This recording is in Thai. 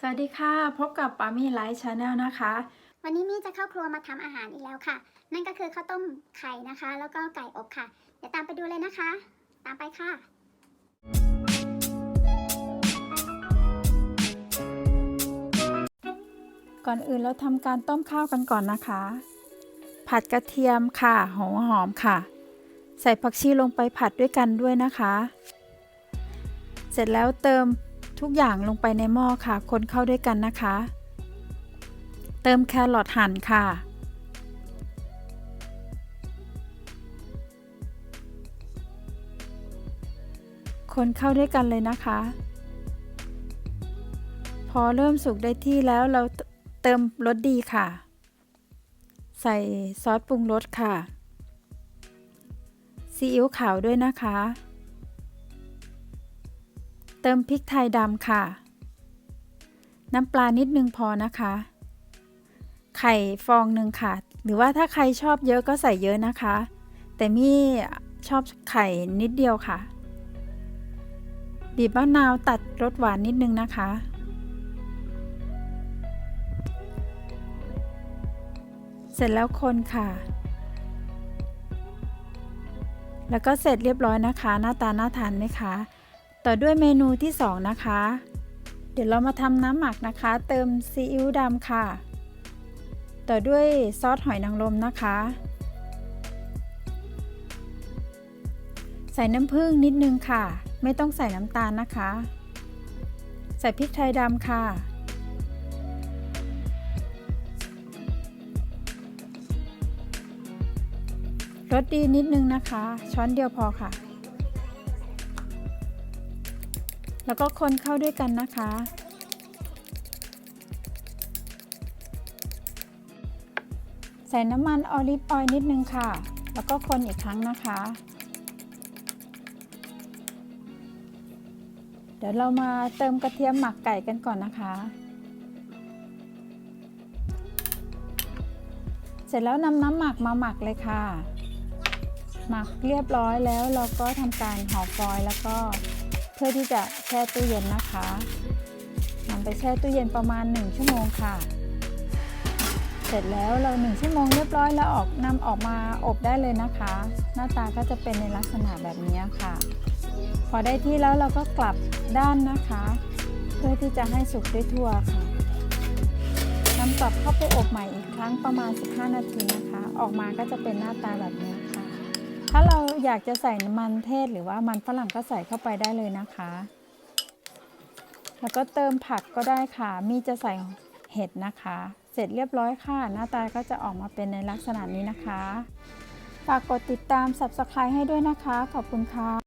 สวัสดีค่ะ พบกับปามี่ไลฟ์ชาแนลนะคะ วันนี้มี่จะเข้าครัวมาทำอาหารอีกแล้วค่ะ นั่นก็คือข้าวต้มไข่นะคะ แล้วก็ไก่อบค่ะ เดี๋ยวตามไปดูเลยนะคะ ตามไปค่ะก่อนอื่นเราทำการต้มข้าวกันก่อนนะคะ ผัดกระเทียมค่ะหัวหอมค่ะ ใส่ผักชีลงไปผัดด้วยกันด้วยนะคะ เสร็จแล้วเติม ทุกอย่างลงไปในหม้อค่ะ คนเข้าด้วยกันนะคะ เติมแครอทหั่นค่ะ คนเข้าด้วยกันเลยนะคะ พอเริ่มสุกได้ที่แล้วเราเติมรสดีค่ะ ใส่ซอสปรุงรสค่ะซีอิ๊วขาวด้วยนะคะ ติมพริกไทยดำค่ะ น้ำปลานิดนึงพอนะคะ ไข่ฟองหนึ่งค่ะ หรือว่าถ้าใครชอบเยอะก็ใส่เยอะนะคะ แต่มี่ชอบไข่นิดเดียวค่ะ บีบมะนาวตัดรสหวานนิดนึงนะคะ เสร็จแล้วคนค่ะ แล้วก็เสร็จเรียบร้อยนะคะ หน้าตาน่าทานไหมคะ ต่อด้วยเมนูที่ 2 นะคะ เดี๋ยวเรามาทำน้ำหมักนะคะ เติมซีอิ๊วดำค่ะ ต่อด้วยซอสหอยนางรมนะคะ ใส่น้ำผึ้งนิดนึงค่ะ ไม่ต้องใส่น้ำตาลนะคะ ใส่พริกไทยดำค่ะรสดีนิดนึงนะคะ ช้อนเดียวพอค่ะ แล้วก็คนเข้าด้วยกันนะคะ ใส่น้ำมันออลิฟออยล์นิดนึงค่ะ แล้วก็คนอีกครั้งนะคะ เดี๋ยวเรามาเติมกระเทียมหมักไก่กันก่อนนะคะ เสร็จแล้วนำน้ำหมักมาหมักเลยค่ะ หมักเรียบร้อยแล้วเราก็ทำการห่อฟอยล์แล้วก็ พื่อที่จะแช่ตู้เย็นนะคะนำไปแช่ตู้เย็นประมาณ 1 ชั่วโมงค่ะ เสร็จแล้วเรา 1 ชั่วโมงเรียบร้อยแล้วออกนำออกมาอบได้เลยนะคะ หน้าตาก็จะเป็นในลักษณะแบบนี้ค่ะ พอได้ที่แล้วเราก็กลับด้านนะคะ เพื่อที่จะให้สุกได้ทั่วค่ะนำกลับเข้าไปอบใหม่อีกครั้งประมาณ 15 นาทีนะคะ ออกมาก็จะเป็นหน้าตาแบบนี้ อยากจะใส่น้ำมันเทศหรือว่ามันฝรั่งก็ใส่เข้าไปได้เลยนะคะ แล้วก็เติมผักก็ได้ค่ะ มีจะใส่เห็ดนะคะ เสร็จเรียบร้อยค่ะ หน้าตาก็จะออกมาเป็นในลักษณะนี้นะคะ ฝากกดติดตาม subscribe ให้ด้วยนะคะ ขอบคุณค่ะ